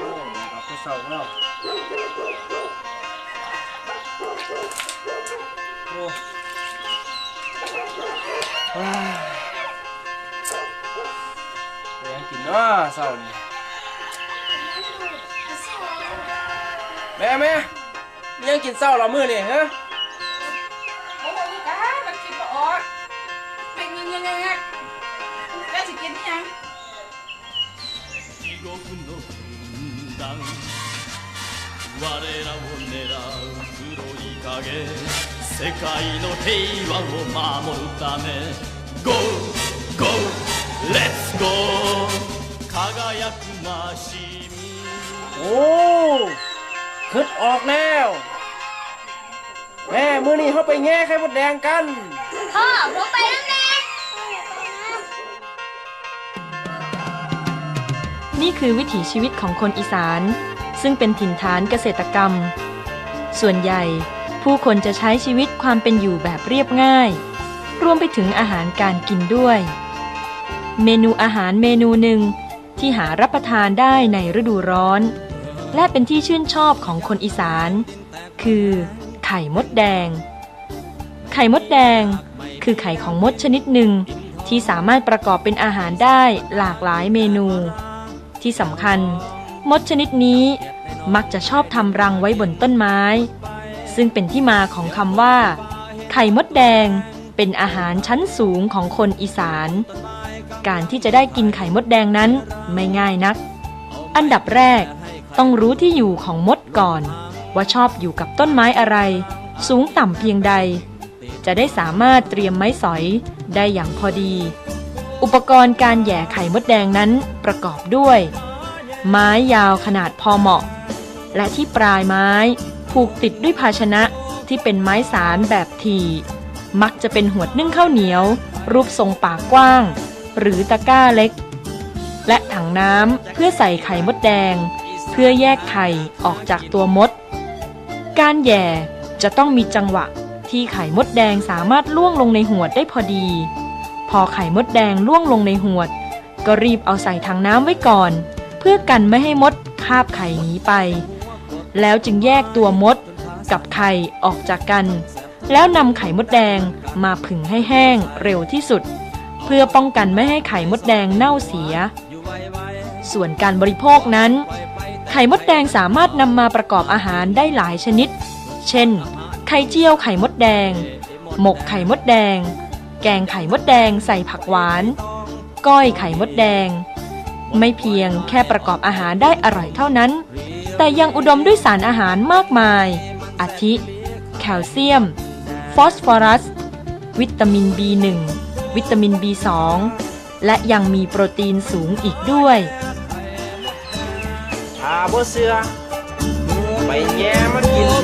อ้าวโอ้อ้าวไปยังกินเนาะเศร้านี่แม่แม่มียังกินเศร้าเรามือนี่ฮะ 我らを狙う黒い影世界の平和を守るため Go! Go! Let's go! 輝くマシン โอ้ขึ้นออกแล้ว แม่มือนี่เขาไปแง่ไข่มดแดงกัน พ่อผมไปแล้วแม่ นี่คือวิถีชีวิตของคนอีสาน ซึ่งเป็นถิ่นฐานเกษตรกรรม ส่วนใหญ่ผู้คนจะใช้ชีวิตความเป็นอยู่แบบเรียบง่าย รวมไปถึงอาหารการกินด้วย เมนูอาหารเมนูหนึ่งที่หารับประทานได้ในฤดูร้อน และเป็นที่ชื่นชอบของคนอีสาน คือ ไข่มดแดง ไข่มดแดง คือไข่ของมดชนิดหนึ่งที่สามารถประกอบเป็นอาหารได้หลากหลายเมนู ที่สำคัญ มดชนิดนี้มักจะชอบทำรังไว้บนต้นไม้ ซึ่งเป็นที่มาของคำว่า ไข่มดแดงเป็นอาหารชั้นสูงของคนอีสาน การที่จะได้กินไข่มดแดงนั้นไม่ง่ายนัก อันดับแรกต้องรู้ที่อยู่ของมดก่อน ว่าชอบอยู่กับต้นไม้อะไร สูงต่ำเพียงใด จะได้สามารถเตรียมไม้สอยได้อย่างพอดี อุปกรณ์การแย่ไข่มดแดงนั้นประกอบด้วย ไม้ยาวขนาดพอเหมาะ และที่ปลายไม้ผูกติดด้วยภาชนะที่เป็นไม้สารแบบทีมักจะเป็นหวดนึ่งข้าวเหนียว รูปทรงปากกว้าง หรือตะกร้าเล็ก และถังน้ำเพื่อใส่ไข่มดแดง เพื่อแยกไข่ออกจากตัวมด การแย่จะต้องมีจังหวะที่ไข่มดแดงสามารถล่วงลงในหวดได้พอดี พอไข่มดแดงล่วงลงในหวด ก็รีบเอาใส่ถังน้ำไว้ก่อน เพื่อกันไม่ให้มดคาบไข่นี้ไป แล้วจึงแยกตัวมดกับไข่ออกจากกัน แล้วนำไข่มดแดงมาผึ่งให้แห้งเร็วที่สุด เพื่อป้องกันไม่ให้ไข่มดแดงเน่าเสีย ส่วนการบริโภคนั้น ไข่มดแดงสามารถนำมาประกอบอาหารได้หลายชนิด เช่น ไข่เจียวไข่มดแดง หมกไข่มดแดง แกงไข่มดแดงใส่ผักหวาน ก้อยไข่มดแดง ไม่เพียงแค่ประกอบอาหารได้อร่อยเท่านั้น แต่ยังอุดมด้วยสารอาหารมากมาย อาทิ แคลเซียม ฟอสฟอรัส วิตามิน B1 วิตามิน B2 และยังมีโปรตีนสูงอีกด้วยถ้าบ่เสือไปแง่มากิน